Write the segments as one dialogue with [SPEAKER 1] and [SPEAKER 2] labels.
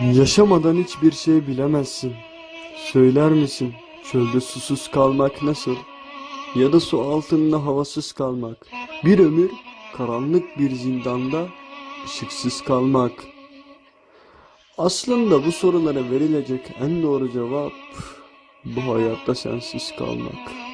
[SPEAKER 1] Yaşamadan hiçbir şey bilemezsin. Söyler misin? Çölde susuz kalmak nasıl? Ya da su altında havasız kalmak. Bir ömür karanlık bir zindanda ışıksız kalmak. Aslında bu sorulara verilecek en doğru cevap bu hayatta sensiz kalmak.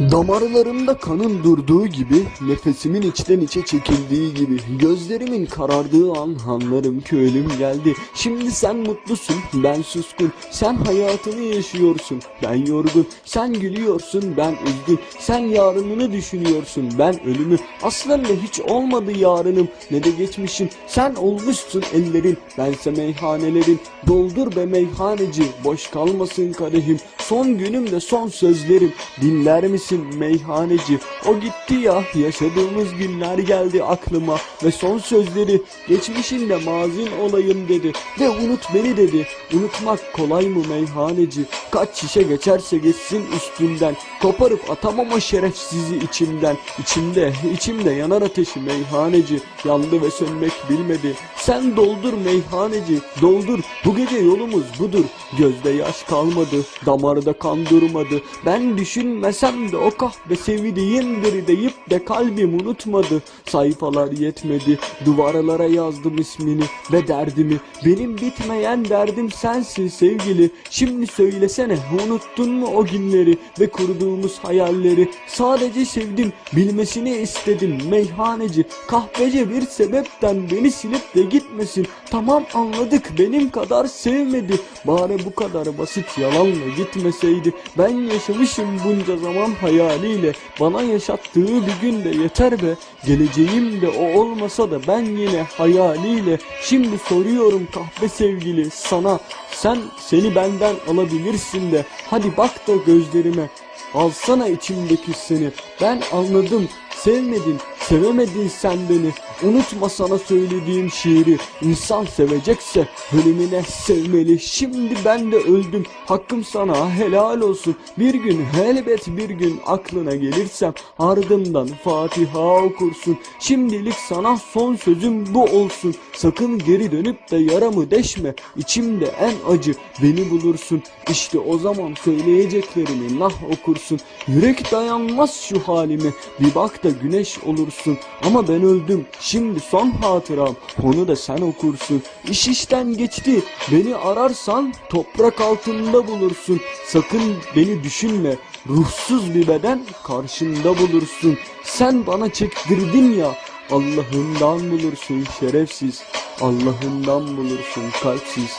[SPEAKER 1] Damarlarımda kanın durduğu gibi, nefesimin içten içe çekildiği gibi, gözlerimin karardığı an anlarım ki ölüm geldi. Şimdi sen mutlusun, ben suskun. Sen hayatını yaşıyorsun, ben yorgun. Sen gülüyorsun, ben üzgün. Sen yarınını düşünüyorsun, ben ölümü. Aslında hiç olmadı yarınım, ne de geçmişim. Sen olmuşsun ellerin, bense meyhanelerin. Doldur be meyhaneci, boş kalmasın kadehim. Son günümde son sözlerim, dinler misin meyhaneci? O gitti ya, yaşadığımız günler geldi aklıma. Ve son sözleri, geçmişinde mazin olayım dedi. Ve unut beni dedi, unutmak kolay mı meyhaneci? Kaç şişe geçerse geçsin üstünden. Koparıp atamam o şerefsizi içimden. İçimde, içimde yanar ateşi meyhaneci. Yandı ve sönmek bilmedi. Sen doldur meyhaneci, doldur. Bu gece yolumuz budur. Gözde yaş kalmadı, damarda kan durmadı. Ben düşünmesem de o kahve sevdiğimdir deyip de kalbim unutmadı. Sayfalar yetmedi, duvarlara yazdım ismini ve derdimi. Benim bitmeyen derdim sensin sevgili. Şimdi söylesene unuttun mu o günleri ve kurduğumuz hayalleri? Sadece sevdim, bilmesini istedim meyhaneci. Kahveci bir sebepten beni silip de gitmesin. Tamam anladık benim kadar sevmedi. Bari bu kadar basit yalanla gitmeseydi. Ben yaşamışım bunca zaman hayaliyle. Bana yaşattığı bir gün de yeter be. Geleceğim de o olmasa da ben yine hayaliyle. Şimdi soruyorum kahve sevgili sana. Sen seni benden alabilirsin de. Hadi bak da gözlerime. Alsana içimdeki seni. Ben anladım. Sevmedin, sevemedin sen beni. Unutma sana söylediğim şiiri. İnsan sevecekse ölümüne sevmeli. Şimdi ben de öldüm. Hakkım sana helal olsun. Bir gün elbet bir gün aklına gelirsem ardımdan Fatiha okursun. Şimdilik sana son sözüm bu olsun. Sakın geri dönüp de yaramı deşme. İçimde en acı beni bulursun. İşte o zaman söyleyeceklerimi nah okursun. Yürek dayanmaz şu halime. Bir bak da güneş olursun. Ama ben öldüm. Şimdi son hatıram. Onu da sen okursun. İş işten geçti. Beni ararsan toprak altında bulursun. Sakın beni düşünme. Ruhsuz bir beden karşında bulursun. Sen bana çektirdin ya. Allah'ından bulursun şerefsiz. Allah'ından bulursun kalpsiz.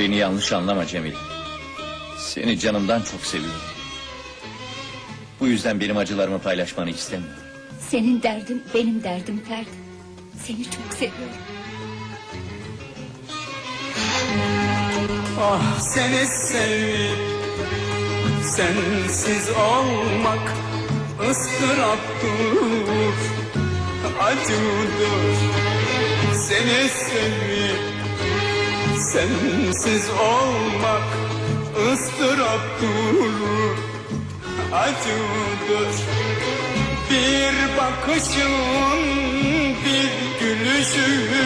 [SPEAKER 2] Beni yanlış anlama Cemil. Seni canımdan çok seviyorum. Bu yüzden benim acılarımı paylaşmanı istemiyorum.
[SPEAKER 3] Senin derdin benim derdim Ferdi. Seni çok seviyorum.
[SPEAKER 4] Ah seni sevip sensiz olmak ıstıraptır, acıdır. Seni sevip sensiz olmak ıstıraptır, acıdır. Bir bakışın, bir gülüşün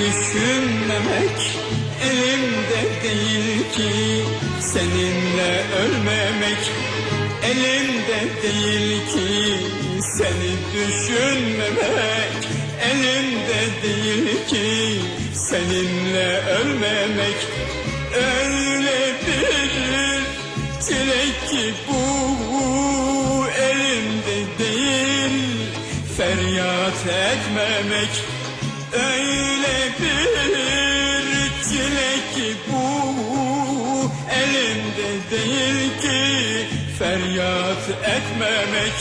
[SPEAKER 4] düşünmemek Elimde değil ki. Seninle ölmemek Elimde değil ki. Seni düşünmemek Elimde değil ki. Seninle ölmemek Öyle bir çilek ki bu elimde değil. Feryat etmemek öyle bir çile ki bu elimde değil ki. Feryat etmemek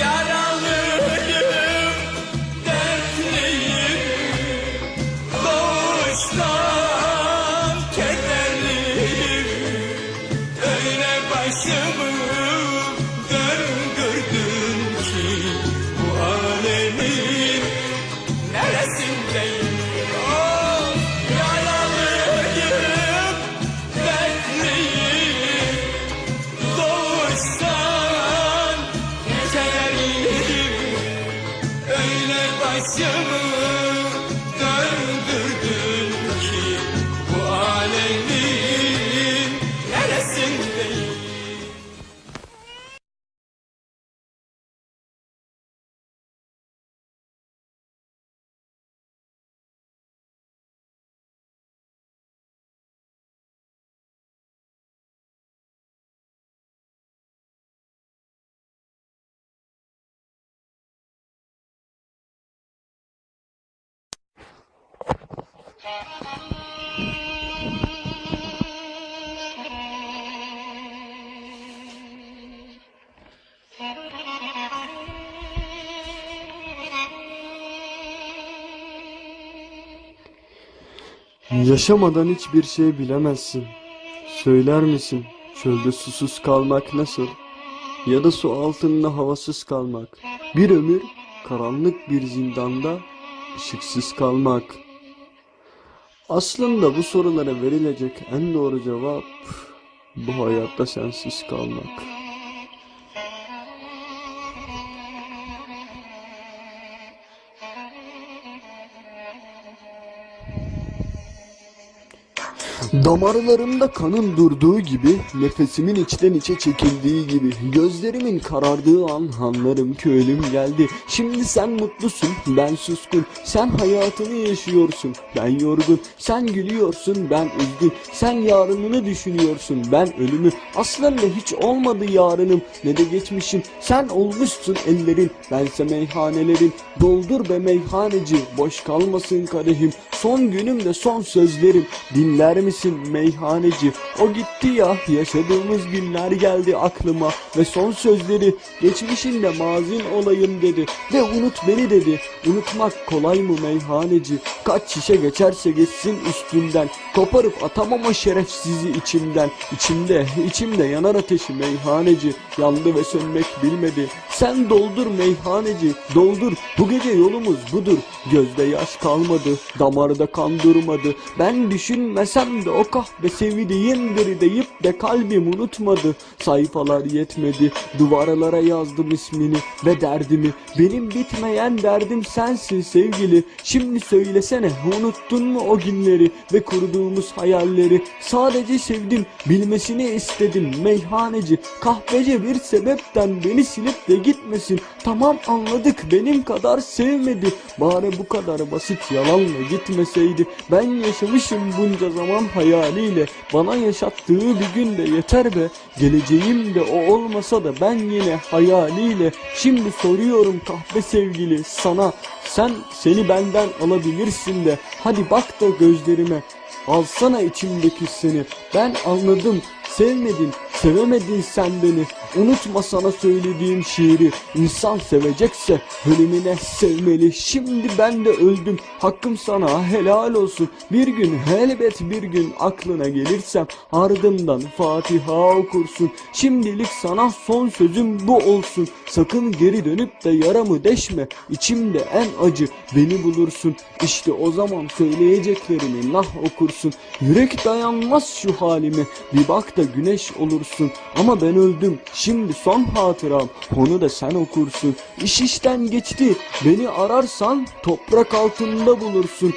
[SPEAKER 4] yaralıyım dertliyim. Doğuştan kederliyim. Öyle başımı
[SPEAKER 1] Yaşamadan hiçbir şey bilemezsin. Söyler misin? Çölde susuz kalmak nasıl? Ya da su altında havasız kalmak. Bir ömür karanlık bir zindanda ışıksız kalmak. Aslında bu sorulara verilecek en doğru cevap bu hayatta sensiz kalmak. Damarlarımda kanın durduğu gibi, nefesimin içten içe çekildiği gibi, gözlerimin karardığı an anlarım ki ölüm geldi. Şimdi sen mutlusun, ben suskun, sen hayatını yaşıyorsun, ben yorgun, sen gülüyorsun, ben üzgün, sen yarınını düşünüyorsun, ben ölümü. Aslında hiç olmadı yarınım, ne de geçmişim, sen olmuşsun ellerin, bense meyhanelerin. Doldur be meyhaneci, boş kalmasın kadehim, son günümde son sözlerim Dinler misin meyhaneci? O gitti ya yaşadığımız günler geldi aklıma Ve son sözleri geçmişinde mazin olayım dedi Ve unut beni dedi. Unutmak kolay mı meyhaneci? Kaç şişe geçerse geçsin üstünden. Koparıp atamam o şerefsizi içimden. İçimde içimde yanar ateşi meyhaneci. Yandı ve sönmek bilmedi. Sen doldur meyhaneci Doldur. Bu gece yolumuz budur. Gözde yaş kalmadı Damarda kan durmadı. Ben düşünmesem de o kahve sevdiğimdir deyip de kalbim unutmadı. Sayfalar yetmedi Duvarlara yazdım ismini ve derdimi. Benim bitmeyen derdim sensin sevgili. Şimdi söylesene unuttun mu o günleri Ve kurduğumuz hayalleri? Sadece sevdim bilmesini istedim. Meyhaneci kahvece bir sebepten Beni silip de gitmesin. Tamam anladık benim kadar sevmedi. Bari bu kadar basit yalanla gitmeseydi. Ben yaşamışım bunca zaman hayaliyle Bana yaşattığı bir gün de yeter be. Geleceğim de o olmasa da ben yine hayaliyle Şimdi soruyorum kahve sevgili sana. Sen seni benden alabilirsin de. Hadi bak da gözlerime. Alsana içimdeki seni. Ben anladım Sevmedin, sevemedin sen beni Unutma sana söylediğim şiiri. İnsan sevecekse ölümüne sevmeli. Şimdi ben de öldüm Hakkım sana helal olsun. Bir gün elbet bir gün aklına gelirsem Ardından Fatiha okursun. Şimdilik sana son sözüm bu olsun. Sakın geri dönüp de yaramı deşme İçimde en acı beni bulursun. İşte o zaman söyleyeceklerimi nah okursun. Yürek dayanmaz şu halime Bir bak da güneş olursun. Ama ben öldüm. Şimdi son hatıram. Onu da sen okursun. İş işten geçti. Beni ararsan Toprak altında bulursun